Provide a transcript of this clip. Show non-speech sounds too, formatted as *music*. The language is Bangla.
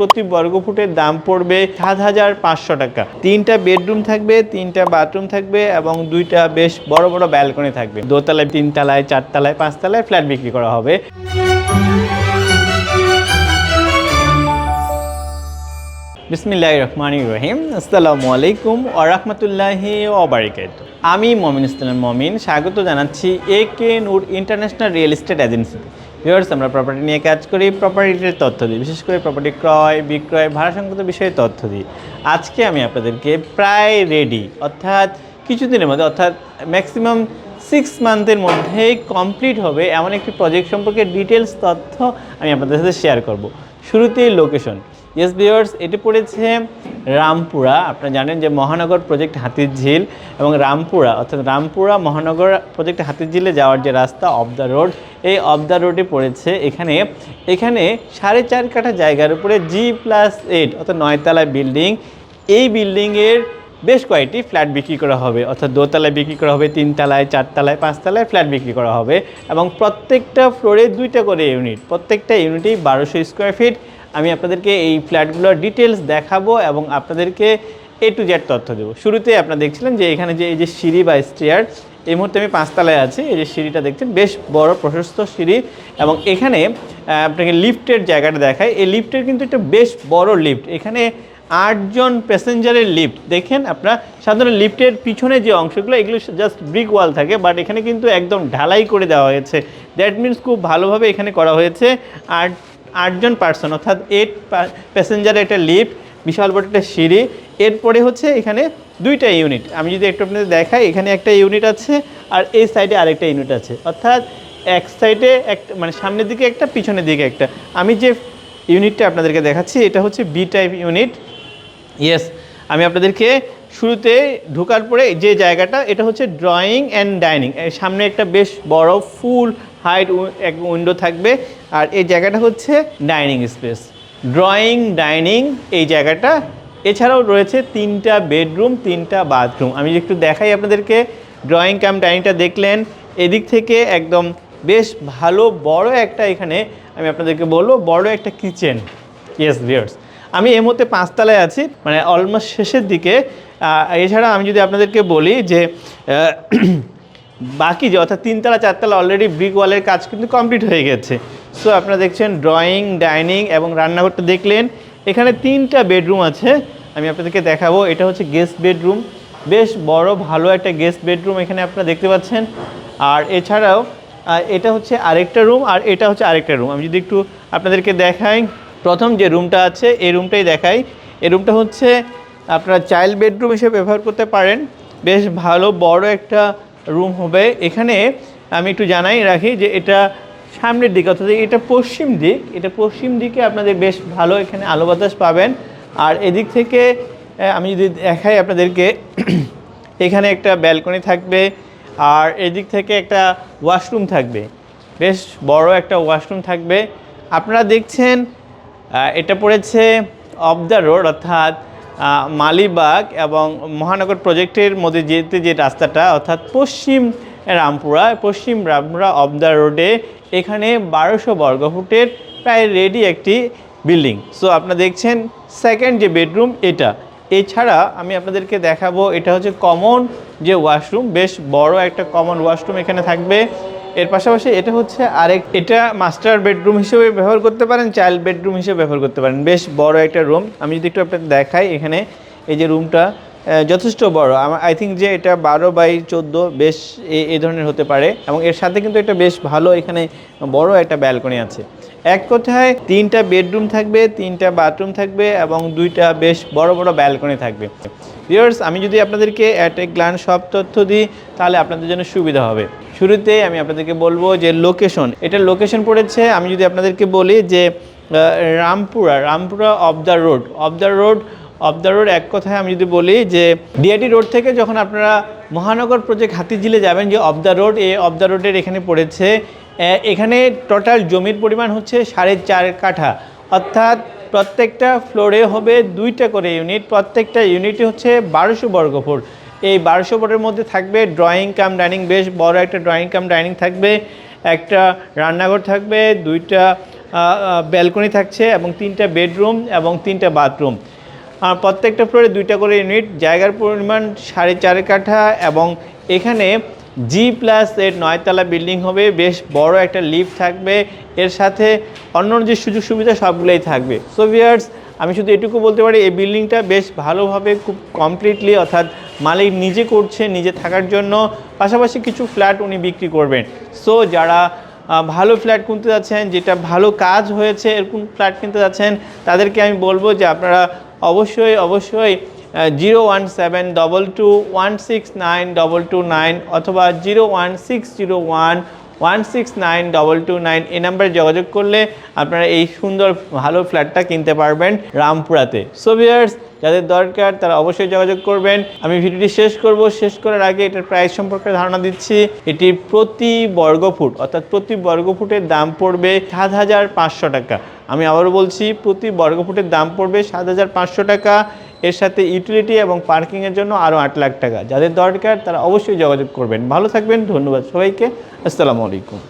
প্রতি বর্গফুটের দাম পড়বে সাত হাজার পাঁচশো টাকা। তিনটা বেডরুম থাকবে, তিনটা বাথরুম থাকবে এবং দুইটা বেশ বড় বড় ব্যালকনি থাকবে। দোতলায় তিনতলায়, চারতলায়, পাঁচতলায় ফ্ল্যাট বিক্রি করা হবে। বিসমিল্লাহ রহমান রহিম। আসসালামু আলাইকুম ওরহমতুল্লাহি ওবরাকাত আমি মমিন ইসলাম মমিন। স্বাগত জানাচ্ছি A K Noor international real estate এজেন্সিতে। ভিউয়ার্স আমরা প্রপার্টি নিয়ে কাজ করি প্রপার্টির তথ্য দিই। বিশেষ করে প্রপার্টি ক্রয়, বিক্রয় ভাড়া সংক্রান্ত বিষয়ে তথ্য দিই। আজকে আমি আপনাদেরকে প্রায় রেডি অর্থাৎ কিছুদিনের মধ্যে, অর্থাৎ ম্যাক্সিমাম সিক্স মান্থের মধ্যেই কমপ্লিট হবে এমন একটি প্রজেক্ট সম্পর্কে ডিটেলস তথ্য আমি আপনাদের সাথে শেয়ার করব। শুরুতেই লোকেশন ইয়েস ভিউয়ার্স এটি পড়েছে রামপুরা। আপনারা জানেন যে মহানগর প্রজেক্ট হাতির ঝিল এবং রামপুরা, অর্থাৎ রামপুরা মহানগর প্রজেক্ট হাতির ঝিলে যাওয়ার যে রাস্তা অফ দ্য রোড এই অফ দ্য রোডে পড়েছে। এখানে এখানে সাড়ে চার কাঠা জায়গার উপরে জি প্লাস এইট অর্থাৎ নয়তলা বিল্ডিং এই বিল্ডিংয়ের বেশ কয়েকটি ফ্ল্যাট বিক্রি করা হবে। অর্থাৎ দোতলায় বিক্রি করা হবে তিনতলায় চারতলায় পাঁচতলায় ফ্ল্যাট বিক্রি করা হবে এবং প্রত্যেকটা ফ্লোরে দুইটা করে ইউনিট প্রত্যেকটা ইউনিটেই বারোশো স্কোয়ার ফিট আমি আপনাদেরকে এই ফ্ল্যাটগুলোর ডিটেলস দেখাবো এবং আপনাদেরকে এ টু জেড তথ্য দেবো। শুরুতে আপনারা দেখছিলেন যে এখানে যে, এই যে সিঁড়ি বা স্টেয়ার এই মুহূর্তে আমি পাঁচতলায় আছি। এই যে সিঁড়িটা দেখছেন, বেশ বড়, প্রশস্ত সিঁড়ি এবং এখানে আপনাকে লিফটের জায়গাটা দেখায় এই লিফটের কিন্তু একটা বেশ বড় লিফট এখানে আটজন প্যাসেঞ্জারের লিফট দেখেন আপনার সাধারণ লিফটের পিছনে যে অংশগুলো, এগুলো জাস্ট ব্রিক ওয়াল থাকে বাট এখানে কিন্তু একদম ঢালাই করে দেওয়া হয়েছে। দ্যাট মিন্স খুব ভালোভাবে এখানে করা হয়েছে। আট আটজন পার্সন অর্থাৎ এইট প্যাসেঞ্জারের একটা লিফট বিশাল বড় একটা সিঁড়ি। এরপরে হচ্ছে এখানে দুইটা ইউনিট আমি যদি একটু আপনাদের দেখাই, এখানে একটা ইউনিট আছে আর এই সাইডে আরেকটা ইউনিট আছে। অর্থাৎ এক সাইডে একটা মানে সামনের দিকে একটা, পিছনের দিকে একটা। আমি যে ইউনিটটা আপনাদেরকে দেখাচ্ছি, এটা হচ্ছে বি টাইপ ইউনিট ইয়েস আমি আপনাদেরকে শুরুতে ঢোকার পরে যে জায়গাটা, এটা হচ্ছে ড্রয়িং অ্যান্ড ডাইনিং সামনে একটা বেশ বড় ফুল হাইট এক উইন্ডো থাকবে, আর এই জায়গাটা হচ্ছে ডাইনিং স্পেস ড্রয়িং ডাইনিং এই জায়গাটা। এছাড়াও রয়েছে তিনটা বেডরুম তিনটা বাথরুম আমি একটু দেখাই আপনাদেরকে ড্রয়িং কাম ডাইনিংটা দেখলেন, এদিক থেকে একদম বেশ ভালো বড় একটা এখানে, আমি আপনাদেরকে বলব, বড় একটা কিচেন ইয়েস ভিয়ার্স আমি এই মুহূর্তে পাঁচতলায় আছি মানে অলমোস্ট শেষের দিকে। এছাড়া আমি যদি আপনাদেরকে বলি যে *clears throat* বাকি যে, অর্থাৎ তিনতলা, চারতলা অলরেডি ব্রিক ওয়ালের কাজ কিন্তু কমপ্লিট হয়ে গেছে। সো আপনারা দেখছেন ড্রয়িং ডাইনিং এবং রান্নাঘরটা দেখলেন। এখানে তিনটা বেডরুম আছে, আমি আপনাদেরকে দেখাবো। এটা হচ্ছে গেস্ট বেডরুম বেশ বড়, ভালো একটা গেস্ট বেডরুম এখানে আপনারা দেখতে পাচ্ছেন। আর এছাড়াও এটা হচ্ছে আরেকটা রুম আর এটা হচ্ছে আরেকটা রুম আমি যদি একটু আপনাদেরকে দেখাই প্রথম যে রুমটা আছে, এই রুমটাই দেখাই। এই রুমটা হচ্ছে আপনারা চাইল্ড বেডরুম হিসেবে ব্যবহার করতে পারেন। বেশ ভালো, বড় একটা রুম হবে। এখানে আমি একটু জানাই রাখি যে এটা সামনের দিকে, অর্থাৎ এটা পশ্চিম দিক। এটা পশ্চিম দিকে আপনাদের বেশ ভালো এখানে আলো বাতাস পাবেন। আর এদিক থেকে আমি যদি দেখাই আপনাদেরকে, এখানে একটা ব্যালকনি থাকবে আর এদিক থেকে একটা ওয়াশরুম থাকবে। বেশ বড় একটা ওয়াশরুম থাকবে। আপনারা দেখছেন এটা পড়েছে অফ দ্য রোড, অর্থাৎ মালিবাগ এবং মহানগর প্রজেক্টের মধ্যে যেতে যে রাস্তাটা, অর্থাৎ পশ্চিম রামপুরা পশ্চিম রামপুরা অফ দ্য রোডে এখানে বারোশো বর্গফুটের প্রায় রেডি একটি বিল্ডিং। সো আপনারা দেখছেন সেকেন্ড যে বেডরুম, এটা। এছাড়া আমি আপনাদেরকে দেখাবো, এটা হচ্ছে কমন যে ওয়াশরুম বেশ বড় একটা কমন ওয়াশরুম এখানে থাকবে। এর পাশাপাশি এটা হচ্ছে আরেক, এটা মাস্টার বেডরুম হিসেবে ব্যবহার করতে পারেন, চাইল্ড বেডরুম হিসেবে ব্যবহার করতে পারেন। বেশ বড় একটা রুম। আমি যদি একটু আপনাদের দেখাই এখানে, এই যে রুমটা যথেষ্ট বড়। আমার আই থিঙ্ক যে এটা বারো বাই চোদ্দ, বেশ এ- এই ধরনের হতে পারে। এবং এর সাথে কিন্তু এটা বেশ ভালো এখানে বড় একটা ব্যালকনি আছে। এক কথায় তিনটা বেডরুম থাকবে, তিনটা বাথরুম থাকবে এবং দুইটা বেশ বড় বড় ব্যালকনি থাকবে। ভিউয়ার্স, আমি যদি আপনাদেরকে অ্যাট এ গ্লান সব তথ্য দিই, তাহলে আপনাদের জন্য সুবিধা হবে। শুরুতে আমি আপনাদেরকে বলব যে লোকেশন এটা লোকেশন পড়েছে, আমি যদি আপনাদেরকে বলি যে Rampura Rampura off the road off the road off the road এক কথায় আমি যদি বলি যে ডিআইটি রোড থেকে যখন আপনারা মহানগর প্রজেক্ট হাতিঝিলে যাবেন যে অফ দ্য রোড এ অফ দ্য রোডের এখানে পড়েছে এখানে টোটাল জমির পরিমাণ হচ্ছে সাড়ে চার কাঠা। অর্থাৎ প্রত্যেকটা ফ্লোরে হবে দুইটা করে ইউনিট প্রত্যেকটা ইউনিটই হচ্ছে বারোশো বর্গফুট। এই বারোশো বর্গের মধ্যে থাকবে ড্রয়িং কাম ডাইনিং বেশ বড় একটা ড্রয়িং কাম ডাইনিং থাকবে। একটা রান্নাঘর থাকবে, দুইটা ব্যালকনি থাকছে এবং তিনটা বেডরুম এবং তিনটা বাথরুম আর প্রত্যেকটা ফ্লোরে দুইটা করে ইউনিট জায়গার পরিমাণ সাড়ে চার কাঠা এবং এখানে জি প্লাস এর নয়তলা বিল্ডিং হবে, বেশ বড় একটা লিফট থাকবে, এর সাথে অন্য যে সুযোগ সুবিধা সবগুলোই থাকবে। সো ভিয়ার্স আমি শুধু এটুকু বলতে পারি, এই বিল্ডিংটা বেশ ভালোভাবে খুব কমপ্লিটলি অর্থাৎ মালিক নিজে করছে, নিজে থাকার জন্য, পাশাপাশি কিছু ফ্ল্যাট উনি বিক্রি করবেন। সো যারা ভালো ফ্ল্যাট কিনতে যাচ্ছেন, যেটা ভালো কাজ হয়েছে, এরকম ফ্ল্যাট কিনতে যাচ্ছেন, তাদেরকে আমি বলব যে আপনারা অবশ্যই অবশ্যই zero one seven double two one six nine double two nine অথবা zero one six zero one one six nine double two nine এই নাম্বারে যোগাযোগ করলে আপনারা এই সুন্দর, ভালো ফ্ল্যাটটা কিনতে পারবেন রামপুরাতে। সো ভিউয়ার্স যাদের দরকার তারা অবশ্যই যোগাযোগ করবেন। আমি ভিডিওটি শেষ করব। শেষ করার আগে এটার প্রাইস সম্পর্কে ধারণা দিচ্ছি। এটি প্রতি বর্গফুট, অর্থাৎ প্রতি বর্গফুটের দাম পড়বে সাত হাজার পাঁচশো টাকা। আমি আবারও বলছি, প্রতি বর্গফুটের দাম পড়বে সাত হাজার পাঁচশো টাকা। এর সাথে ইউটিলিটি এবং পার্কিংয়ের জন্য আরও আট লাখ টাকা। যাদের দরকার তারা অবশ্যই যোগাযোগ করবেন। ভালো থাকবেন, ধন্যবাদ সবাইকে। আসসালামু আলাইকুম।